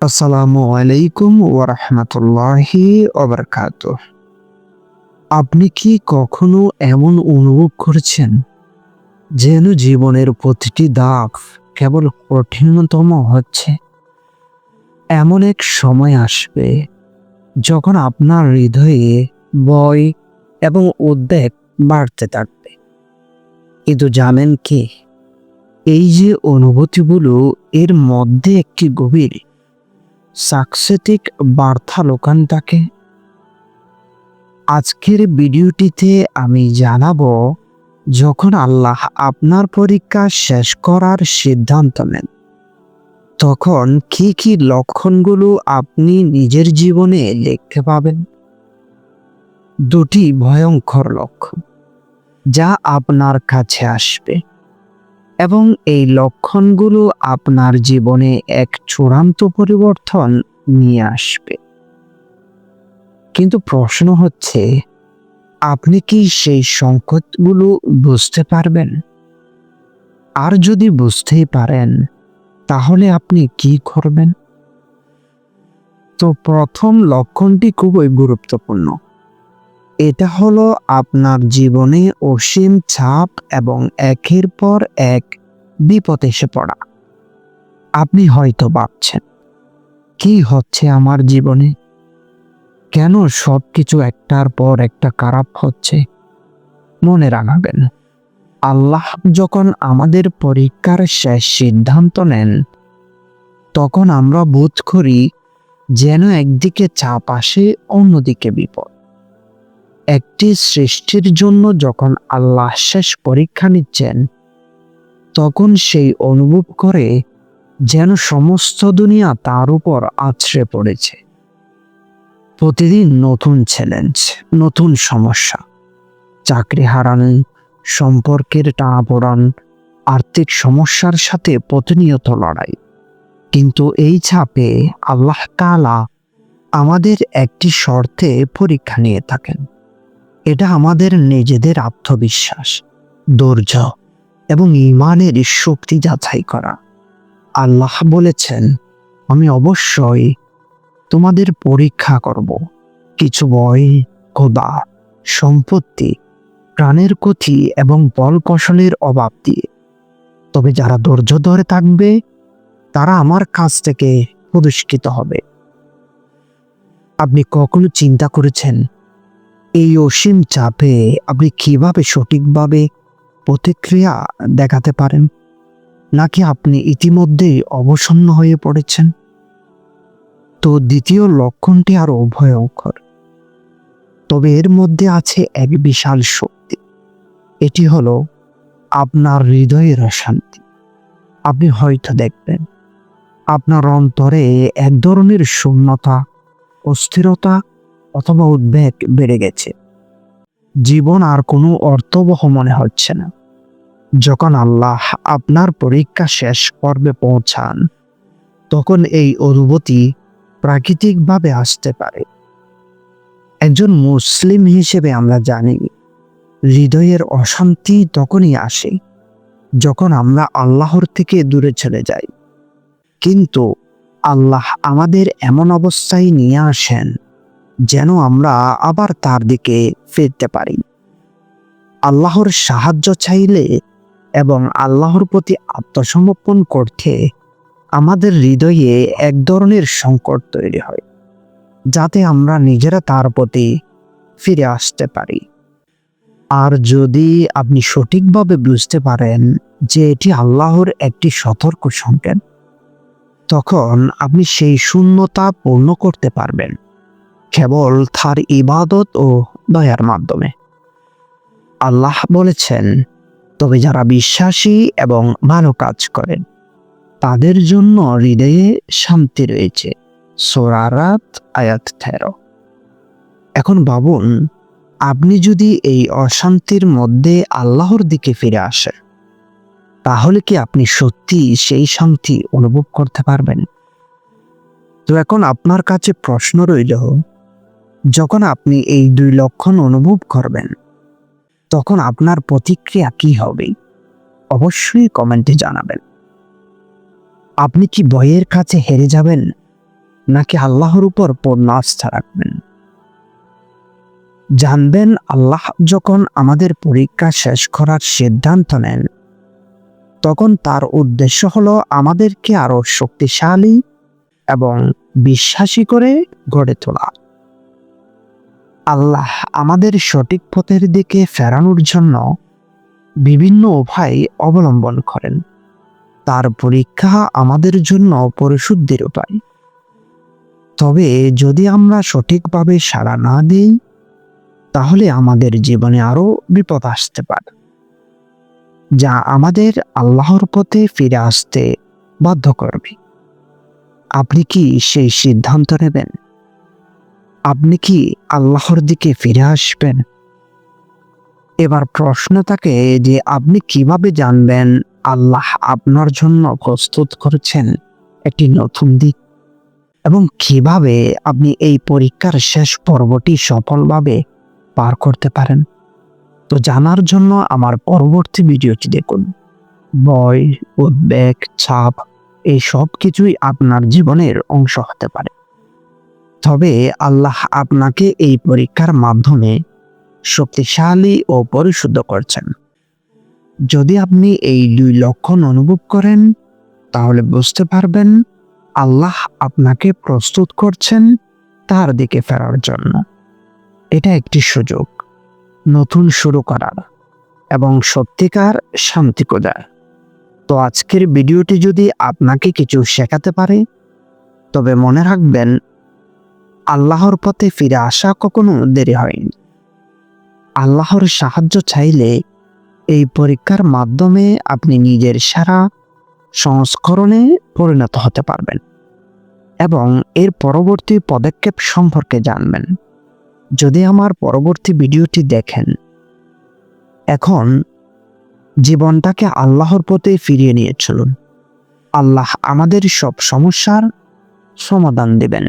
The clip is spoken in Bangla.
আসসালামু আলাইকুম ওরহমতুল্লাহি ওবরকাত আপনি কি কখনো এমন অনুভব করেছেন যেন জীবনের প্রতিটি দাগ কেবল কঠিনতম হচ্ছে? এমন এক সময় আসবে যখন আপনার হৃদয়ে ভয় এবং উদ্বেগ বাড়তে থাকবে। কিন্তু জানেন কি? এই যে অনুভূতিগুলো এর মধ্যে একটি গভীর সাকসেটিক বার্তা লোকান তাকে আজকের ভিডিওটিতে আমি জানাব, যখন আল্লাহ আপনার পরীক্ষা শেষ করার সিদ্ধান্ত নেন, তখন কি কি লক্ষণগুলো আপনি নিজের জীবনে দেখতে পাবেন? দুটি ভয়ঙ্কর লক্ষণ, যা আপনার কাছে আসবে। এবং এই লক্ষণগুলো আপনার জীবনে এক চূড়ান্ত পরিবর্তন নিয়ে আসবে। কিন্তু প্রশ্ন হচ্ছে, আপনি কি সেই সংকটগুলো বুঝতে পারবেন? আর যদি বুঝতেই পারেন, তাহলে আপনি কি করবেন? তো প্রথম লক্ষণটি খুবই গুরুত্বপূর্ণ। এটা হলো আপনার জীবনে অসীম চাপ এবং একের পর এক বিপদ এসে পড়া। আপনি হয়তো ভাবছেন, কি হচ্ছে আমার জীবনে? কেন সব কিছু একটার পর একটা খারাপ হচ্ছে? মনে রাখাবেন, আল্লাহ যখন আমাদের পরীক্ষার শেষ সিদ্ধান্ত নেন, তখন আমরা বোধ করি যেন একদিকে চাপ আসে, অন্যদিকে বিপদ। একটি সৃষ্টির জন্য যখন আল্লাহ শেষ পরীক্ষা নিচ্ছেন, তখন সেই অনুভব করে যেন সমস্ত দুনিয়া তার উপর আছড়ে পড়েছে। প্রতিদিন নতুন চ্যালেঞ্জ নতুন সমস্যা, চাকরি হারান, সম্পর্কের টানাপোড়ান আর্থিক সমস্যার সাথে প্রতিনিয়ত লড়াই। কিন্তু এই চাপে আল্লাহ তাআলা আমাদের একটি শর্তে পরীক্ষা নিয়ে থাকেন। এটা আমাদের নিজেদের আত্মবিশ্বাস, ধৈর্য এবং ইমানের শক্তি যাচাই করা। আল্লাহ বলেছেন, আমি অবশ্যই তোমাদের পরীক্ষা করব। কিছু ভয় খোদা, সম্পত্তি, প্রাণের ক্ষতি এবং বল কৌশলের অভাব দিয়ে। তবে যারা ধৈর্য ধরে থাকবে, তারা আমার কাছ থেকে পুরস্কৃত হবে। আপনি কখনো চিন্তা করেছেন এই অসীম চাপে আপনি কীভাবে সঠিকভাবে প্রতিক্রিয়া দেখাতে পারেন? নাকি আপনি ইতিমধ্যেই অবসন্ন হয়ে পড়েছেন? তো দ্বিতীয় লক্ষণটি আরও ভয়ঙ্কর। তবে এর মধ্যে আছে এক বিশাল শক্তি। এটি হলো আপনার হৃদয়ের অশান্তি। আপনি হয়তো দেখবেন, আপনার অন্তরে এক ধরনের শূন্যতা, অস্থিরতা অথবা উদ্বেগ বেড়ে গেছে। জীবন আর কোনো অর্থবহ মনে হচ্ছে না। যখন আল্লাহ আপনার পরীক্ষা শেষ পর্বে পৌঁছান, তখন এই অনুভূতি প্রাকৃতিকভাবে আসতে পারে। একজন মুসলিম হিসেবে আমরা জানি, হৃদয়ের অশান্তি তখনই আসে যখন আমরা আল্লাহর থেকে দূরে চলে যাই। কিন্তু আল্লাহ আমাদের এমন অবস্থায় নিয়ে আসেন যেন আমরা আবার তার দিকে ফিরতে পারি। আল্লাহর সাহায্য চাইলে এবং আল্লাহর প্রতি আত্মসমর্পণ করতে আমাদের হৃদয়ে এক ধরনের সংকট তৈরি হয়, যাতে আমরা নিজেরা তার প্রতি ফিরে আসতে পারি। আর যদি আপনি সঠিকভাবে বুঝতে পারেন যে এটি আল্লাহর একটি সতর্ক সংকেত, তখন আপনি সেই শূন্যতা পূর্ণ করতে পারবেন। কেবল তার ইবাদত ও দয়ার মাধ্যমে। আল্লাহ বলেছেন, তবে যারা বিশ্বাসী এবং ভালো কাজ করেন, তাদের জন্য হৃদয়ে শান্তি রয়েছে। সোরারাত আয়াত তেরো। এখন ভাবুন, আপনি যদি এই অশান্তির মধ্যে আল্লাহর দিকে ফিরে আসেন, তাহলে কি আপনি সত্যি সেই শান্তি অনুভব করতে পারবেন? তো এখন আপনার কাছে প্রশ্ন রইল যখন আপনি এই দুই লক্ষণ অনুভব করবেন, তখন আপনার প্রতিক্রিয়া কি হবে? অবশ্যই কমেন্টে জানাবেন। আপনি কি ভয়ের কাছে হেরে যাবেন, নাকি আল্লাহর উপর পূর্ণ আস্থা রাখবেন? জানবেন আল্লাহ যখন আমাদের পরীক্ষা শেষ করার সিদ্ধান্ত নেন, তখন তার উদ্দেশ্য হল আমাদেরকে আরও শক্তিশালী এবং বিশ্বাসী করে গড়ে তোলা। আল্লাহ আমাদের সঠিক পথের দিকে ফেরানোর জন্য বিভিন্ন উপায় অবলম্বন করেন। তার পরীক্ষা আমাদের জন্য পরিশুদ্ধির উপায়। তবে যদি আমরা সঠিকভাবে সাড়া না দিই, তাহলে আমাদের জীবনে আরও বিপদ আসতে পারে, যা আমাদের আল্লাহর পথে ফিরে আসতে বাধ্য করবে আপনি কি সেই সিদ্ধান্ত নেবেন? আপনি কি আল্লাহর দিকে ফিরে আসবেন? এবার প্রশ্ন থাকে যে আপনি কীভাবে জানবেন আল্লাহ আপনার জন্য প্রস্তুত করেছেন একটি নতুন দিক? এবং কীভাবে আপনি এই পরীক্ষার শেষ পর্বটি সফলভাবে পার করতে পারেন? তো জানার জন্য আমার পরবর্তী ভিডিওটি দেখুন। ভয়, উদ্বেগ, চাপ, এই সব কিছুই আপনার জীবনের অংশ হতে পারে। তবে আল্লাহ আপনাকে এই পরীক্ষার মাধ্যমে শক্তিশালী ও পরিশুদ্ধ করছেন। যদি আপনি এই দুই লক্ষণ অনুভব করেন, তাহলে বুঝতে পারবেন আল্লাহ আপনাকে প্রস্তুত করছেন তার দিকে ফেরার জন্য। এটা একটি সুযোগ, নতুন শুরু করার এবং সত্যিকার শান্তি খোঁজার। তো আজকের ভিডিওটি যদি আপনাকে কিছু শেখাতে পারে, তবে মনে রাখবেন আল্লাহর পথে ফিরে আসা কখনো দেরি হয়নি। আল্লাহর সাহায্য চাইলে এই পরীক্ষার মাধ্যমে আপনি নিজের সারা সংস্করণে পরিণত হতে পারবেন এবং এর পরবর্তী পদক্ষেপ সম্পর্কে জানবেন। যদি আমার পরবর্তী ভিডিওটি দেখেন, এখন জীবনটাকে আল্লাহর পথে ফিরিয়ে নিয়ে চলুন। আল্লাহ আমাদের সব সমস্যার সমাধান দেবেন।